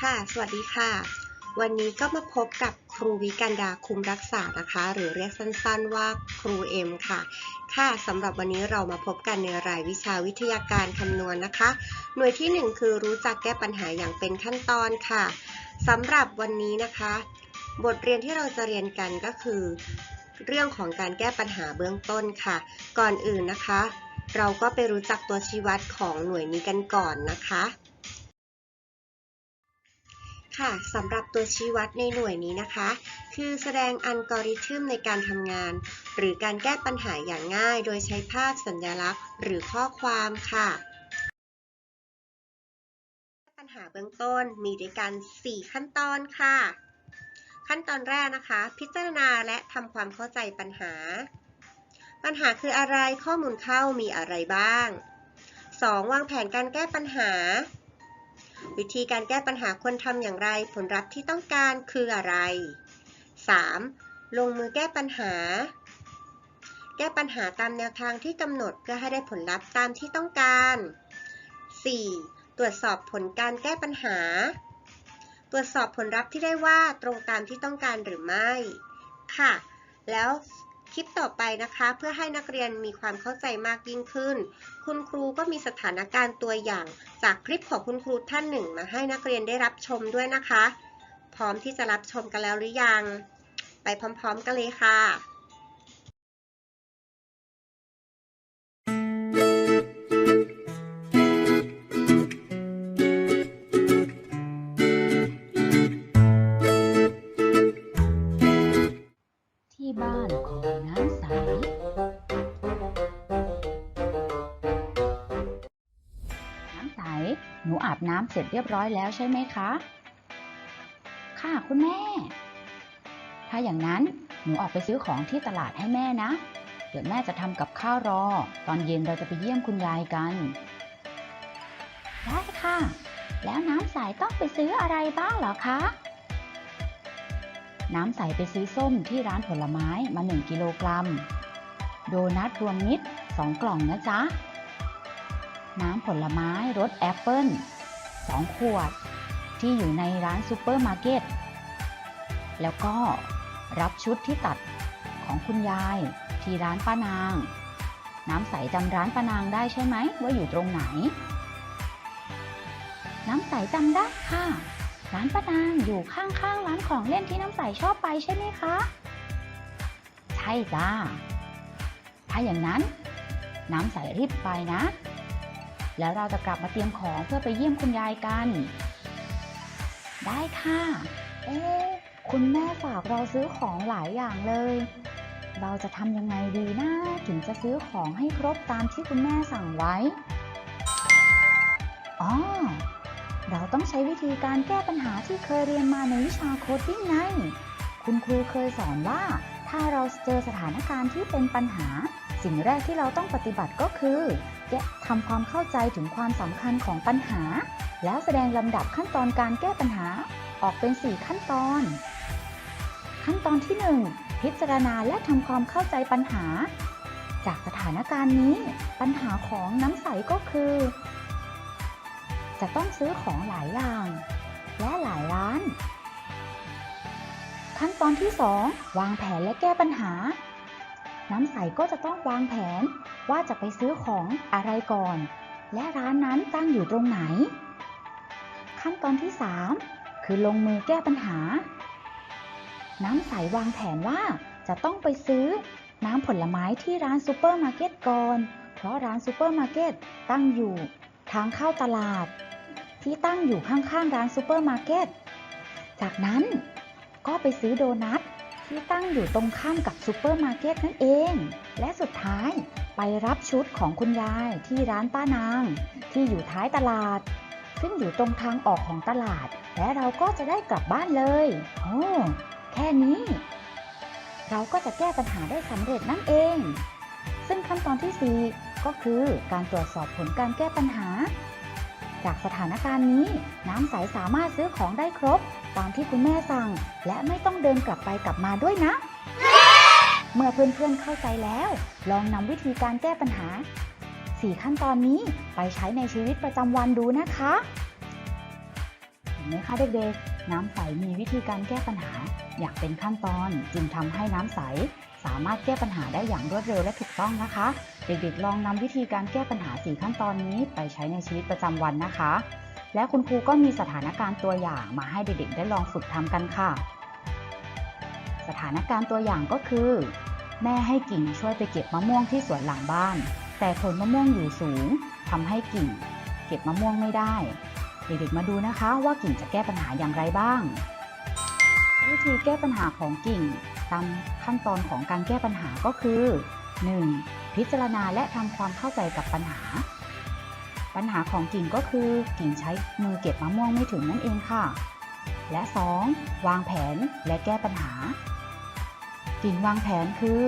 ค่ะ สวัสดีค่ะ วันนี้ก็มาพบกับครูวิกันดาคุมรักษานะคะ หรือเรียกสั้นๆว่าครูเอ็มค่ะ ค่ะสำหรับวันนี้เรามาพบกันในรายวิชาวิทยาการคำนวณนะคะ หน่วยที่ 1 คือรู้จักแก้ปัญหาอย่างเป็นขั้นตอนค่ะสำหรับวันนี้นะคะ บทเรียนที่เราจะเรียนกันก็คือ เรื่องของการแก้ปัญหาเบื้องต้นค่ะ ก่อนอื่นนะคะ เราก็ไปรู้จักตัวชี้วัดของหน่วยนี้กันก่อนนะคะ ค่ะสำหรับตัวชี้วัดในหน่วยนี้นะคะ คือแสดงอัลกอริทึมในการทำงาน หรือการแก้ปัญหาอย่างง่าย โดยใช้ภาพสัญลักษณ์ หรือข้อความค่ะ ปัญหาเบื้องต้นมีด้วยกัน 4 ขั้นตอนค่ะ ขั้นตอนแรกนะคะ พิจารณาและทำความเข้าใจปัญหา ปัญหาคืออะไรข้อมูลเข้ามีอะไรบ้าง 2. วางแผนการแก้ปัญหา วิธีการแก้ปัญหาควรทำอย่างไร ผลลัพธ์ที่ต้องการคืออะไร 3. ลงมือแก้ปัญหา แก้ปัญหาตามแนวทางที่กำหนดเพื่อให้ได้ผลลัพธ์ตามที่ต้องการ 4. ตรวจสอบผลการแก้ปัญหา ตรวจสอบผลลัพธ์ที่ได้ว่าตรงตามที่ต้องการหรือไม่ ค่ะ แล้ว คลิปต่อไปนะคะ เพื่อให้นักเรียนมีความเข้าใจมากยิ่งขึ้น คุณครูก็มีสถานการณ์ตัวอย่าง จากคลิปของคุณครูท่านหนึ่ง มาให้นักเรียนได้รับชมด้วยนะคะ พร้อมที่จะรับชมกันแล้วหรือยัง ไปพร้อม ๆ กันเลยค่ะ ที่บ้านของน้ำใส น้ำใส หนูอาบน้ำเสร็จเรียบร้อยแล้วใช่ไหมคะ ค่ะคุณแม่ ถ้าอย่างนั้นหนูออกไปซื้อของที่ตลาดให้แม่นะ เดี๋ยวแม่จะทำกับข้าวรอ ตอนเย็นเราจะไปเยี่ยมคุณยายกัน ได้ค่ะ แล้วน้ำใสต้องไปซื้ออะไรบ้างเหรอคะ น้ำใสไปซื้อส้มที่ร้านผลไม้มา 1 กิโลกรัม โดนัทรวมมิตร 2 กล่องนะจ๊ะ น้ำผลไม้รสแอปเปิ้ล 2 ขวด ที่อยู่ในร้านซูเปอร์มาร์เก็ต แล้วก็รับชุดที่ตัดของคุณยายที่ร้านป้านาง น้ำใสจำร้านป้านางได้ใช่ไหมว่าอยู่ตรงไหน น้ำใสจำได้ค่ะ ร้านป้านางอยู่ข้างๆร้านของเล่นที่น้ำใสชอบไปใช่ไหมคะ ใช่จ้า ถ้าอย่างนั้น น้ำใสรีบไปนะ แล้วเราจะกลับมาเตรียมของเพื่อไปเยี่ยมคุณยายกัน ได้ค่ะ เอ๊คุณแม่ฝากเราซื้อของหลายอย่างเลย เราจะทำยังไงดีนะถึงจะซื้อของให้ครบตามที่คุณแม่สั่งไว้ อ๋อ เราต้องใช้วิธีการแก้ปัญหาที่เคยเรียนมาในวิชาโคดดิ้งไง คุณครูเคยสอนว่า ถ้าเราเจอสถานการณ์ที่เป็นปัญหา สิ่งแรกที่เราต้องปฏิบัติก็คือแก้ทำความเข้าใจถึงความสำคัญของปัญหา แล้วแสดงลำดับขั้นตอนการแก้ปัญหาออกเป็น 4 ขั้นตอน ขั้นตอนที่ 1 พิจารณาและทำความเข้าใจปัญหา จากสถานการณ์นี้ ปัญหาของน้ำใสก็คือ จะต้องซื้อของหลายอย่าง และหลายร้าน ขั้นตอนที่ 2 วางแผนและแก้ปัญหา น้ำใสก็จะต้องวางแผนว่าจะไปซื้อของอะไรก่อน และร้านนั้นตั้งอยู่ตรงไหน ขั้นตอนที่ 3 คือลงมือแก้ปัญหา น้ำใสวางแผนว่าจะต้องไปซื้อน้ำผลไม้ที่ร้านซูเปอร์มาร์เก็ตก่อน เพราะร้านซูเปอร์มาร์เก็ตตั้งอยู่ ทางเข้าตลาด ที่ตั้งอยู่ข้างๆร้านซูเปอร์มาร์เก็ต จากนั้นก็ไปซื้อโดนัทที่ตั้งอยู่ตรงข้ามกับซูเปอร์มาร์เก็ตนั่นเอง และสุดท้ายไปรับชุดของคุณยายที่ร้านป้านาง ที่อยู่ท้ายตลาด ซึ่งอยู่ตรงทางออกของตลาด และเราก็จะได้กลับบ้านเลยโอ้แค่นี้ เราก็จะแก้ปัญหาได้สำเร็จนั่นเอง ซึ่งขั้นตอนที่ 4 ก็คือการตรวจสอบผลการแก้ปัญหา จากสถานการณ์นี้ น้ำใสสามารถซื้อของได้ครบ ตามที่คุณแม่สั่ง และไม่ต้องเดินกลับไปกลับมาด้วยนะ เมื่อเพื่อนๆเข้าใจแล้ว ลองนำวิธีการแก้ปัญหา 4 ขั้นตอนนี้ไปใช้ในชีวิตประจำวันดูนะคะเห็นไหมคะเด็กๆ น้ำใสมีวิธีการแก้ปัญหา อย่างเป็นขั้นตอนจึงทำให้น้ำใส สามารถแก้ปัญหาได้อย่างรวดเร็วและถูกต้องนะคะ เด็กๆ ลองนำวิธีการแก้ปัญหา 4 ขั้นตอนนี้ไปใช้ในชีวิตประจำวันนะคะ และคุณครูก็มีสถานการณ์ตัวอย่างมาให้เด็กๆ ได้ลองฝึกทำกันค่ะ สถานการณ์ตัวอย่างก็คือ แม่ให้กิ่งช่วยไปเก็บมะม่วงที่สวนหลังบ้าน แต่ผลมะม่วงอยู่สูงทำให้กิ่ง เก็บมะม่วงไม่ได้ เด็กๆ มาดูนะคะว่ากิ่งจะแก้ปัญหาอย่างไรบ้าง วิธีแก้ปัญหาของกิ่ง ตามขั้นตอนของการแก้ปัญหาก็คือ 1. พิจารณาและทำความเข้าใจกับปัญหา ปัญหาของกิ่งก็คือกิ่งใช้มือเก็บมะม่วงไม่ถึงนั่นเองค่ะ และ 2. วางแผนและแก้ปัญหา กิ่งวางแผนคือ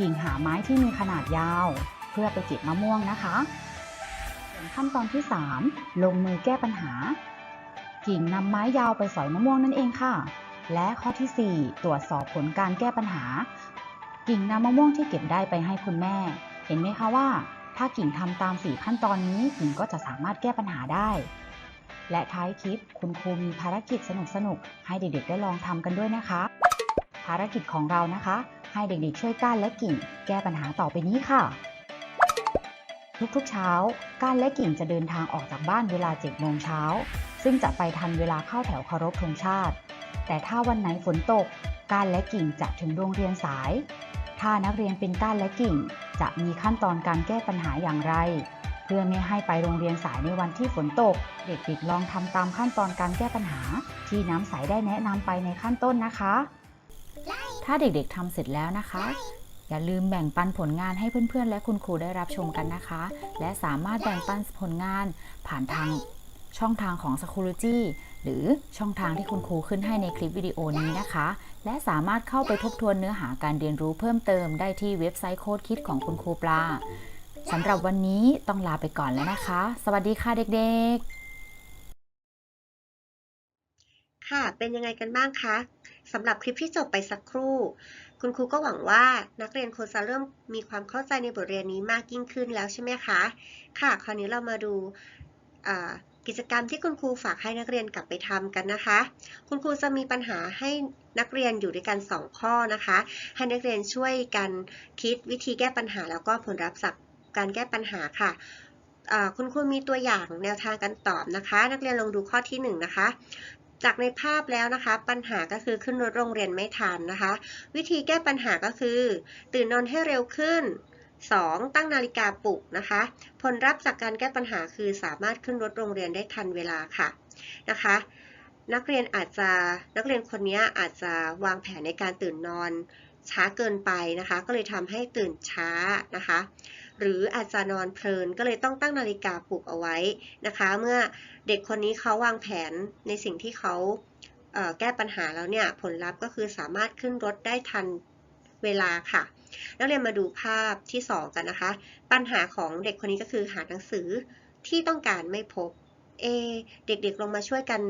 กิ่งหาไม้ที่มีขนาดยาว เพื่อไปเก็บมะม่วงนะคะขั้นตอนที่ 3 ลงมือแก้ปัญหา กิ่งนำไม้ยาวไปสอยมะม่วงนั่นเองค่ะ และข้อที่ 4 ตรวจสอบผลการแก้ปัญหา กิ่งนำมะม่วงที่เก็บได้ไปให้คุณแม่ เห็นไหมคะว่า ถ้ากิ่งทำตาม 4 ขั้นตอนนี้กิ่งก็จะสามารถแก้ปัญหาได้ และท้ายคลิปคุณครูมีภารกิจสนุกๆ ให้เด็กๆ ได้ลองทำกันด้วยนะคะ ภารกิจของเรานะคะ ให้เด็กๆ ช่วยก้านและกิ่ง แก้ปัญหาต่อไปนี้ค่ะ ทุกๆ เช้า ก้านและกิ่งจะเดินทางออกจากบ้านเวลา7โมงเช้าซึ่งจะไปทันเวลาเข้าแถวเคารพธงชาติ แต่ถ้าวันไหนฝนตก ก้านและกิ่งจะถึงโรงเรียนสาย ถ้านักเรียนเป็นก้านและกิ่ง จะมีขั้นตอนการแก้ปัญหาอย่างไร เพื่อไม่ให้ไปโรงเรียนสายในวันที่ฝนตก เด็กๆลองทำตามขั้นตอนการแก้ปัญหา ที่น้ำใสได้แนะนำไปในขั้นต้นนะคะ ถ้าเด็กๆทำเสร็จแล้วนะคะอย่าลืมแบ่งปันผลงานให้เพื่อนๆ และคุณครูได้รับชมกันนะคะ และสามารถแบ่งปันผลงานผ่านทางช่องทางของ Schoology หรือช่องทางที่คุณครูขึ้นให้ในคลิปวิดีโอนี้นะคะ และสามารถเข้าไปทบทวนเนื้อหาการเรียนรู้เพิ่มเติมได้ที่เว็บไซต์โค้ดคิดของคุณครูปลาสำหรับวันนี้ต้องลาไปก่อนแล้วนะคะ สวัสดีค่ะเด็กๆ ค่ะ เป็นยังไงกันบ้างคะสำหรับคลิปที่จบไปสักครู่ คุณครูก็หวังว่านักเรียนคงจะเริ่มมีความเข้าใจในบทเรียนนี้มากยิ่งขึ้นแล้วใช่ไหมคะ ค่ะ คราวนี้เรามาดู กิจกรรมที่คุณครูฝากให้นักเรียนกลับไปทำกันนะคะ คุณครูจะมีปัญหาให้นักเรียนอยู่ด้วยกัน 2 ข้อนะคะ ให้นักเรียนช่วยกันคิดวิธีแก้ปัญหา แล้วก็ผลลัพธ์จากการแก้ปัญหาค่ะคุณครูมีตัวอย่างแนวทางการตอบนะคะ นักเรียนลองดูข้อที่1นะคะ จากในภาพแล้วนะคะ ปัญหาก็คือขึ้นรถโรงเรียนไม่ทันนะคะ วิธีแก้ปัญหาก็คือ ตื่นนอนให้เร็วขึ้น 2. ตั้งนาฬิกาปลุกนะคะ ผลลัพธ์จากการแก้ปัญหาคือสามารถขึ้นรถโรงเรียนได้ทันเวลาค่ะนะคะ นักเรียนอาจจะนักเรียนคนนี้อาจจะวางแผนในการตื่นนอนช้าเกินไปนะคะ ก็เลยทำให้ตื่นช้านะคะ หรืออาจจะนอนเพลินก็เลยต้องตั้งนาฬิกาปลุกเอาไว้นะคะ เมื่อเด็กคนนี้เขาวางแผนในสิ่งที่เขาเแก้ปัญหาแล้วเนี่ยผลลัพธ์ก็คือสามารถขึ้นรถได้ทันเวลาค่ะ นักเรียนมาดูภาพที่ 2 กันนะคะ ปัญหาของเด็กคนนี้ก็คือหาหนังสือที่ต้องการไม่พบ เอ เด็กๆลงมาช่วยกัน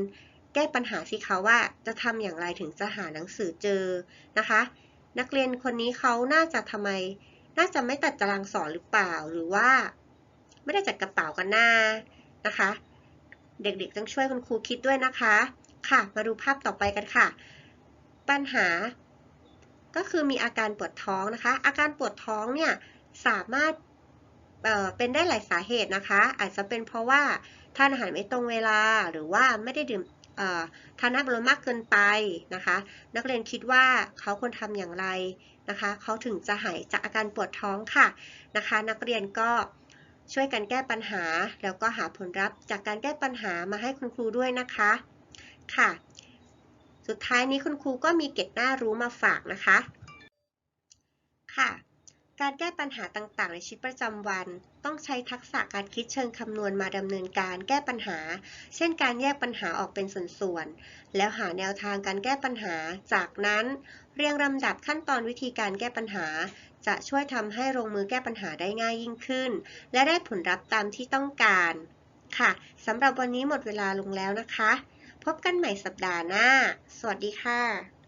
แก้ปัญหาสิคะว่าจะทำอย่างไรถึงจะหาหนังสือเจอนะคะ นักเรียนคนนี้เขาน่าจะทำไม น่าจะไม่ตัดตารางสอนหรือเปล่าหรือว่า ไม่ได้จัดกระเป๋ากันหน้านะคะ เด็กๆต้องช่วยคุณครูคิดด้วยนะคะ ค่ะ มาดูภาพต่อไปกันค่ะ ปัญหา ก็คือมีอาการปวดท้องนะคะ อาการปวดท้องเนี่ยสามารถเเป็นได้หลายสาเหตุนะคะ อาจจะเป็นเพราะว่าทานอาหารไม่ตรงเวลาหรือว่าไม่ได้ดื่มทานน้ำอัดลมมากเกินไปนะคะ นักเรียนคิดว่าเขาควรทำอย่างไรนะคะ เขาถึงจะหายจากอาการปวดท้องค่ะนะคะ นักเรียนก็ช่วยกันแก้ปัญหา แล้วก็หาผลลัพธ์จากการแก้ปัญหามาให้คุณครูด้วยนะคะค่ะ สุดท้ายนี้คุณครูก็มีเกร็ดน่ารู้มาฝากนะคะ ค่ะ การแก้ปัญหาต่างๆ ในชีวิตประจำวัน ต้องใช้ทักษะการคิดเชิงคำนวณมาดำเนินการแก้ปัญหา เช่นการแยกปัญหาออกเป็นส่วนๆ แล้วหาแนวทางการแก้ปัญหา จากนั้นเรียงลำดับขั้นตอนวิธีการแก้ปัญหา จะช่วยทำให้ลงมือแก้ปัญหาได้ง่ายยิ่งขึ้น และได้ผลลัพธ์ตามที่ต้องการ ค่ะสำหรับวันนี้หมดเวลาลงแล้วนะคะ พบกันใหม่สัปดาห์หน้า สวัสดีค่ะ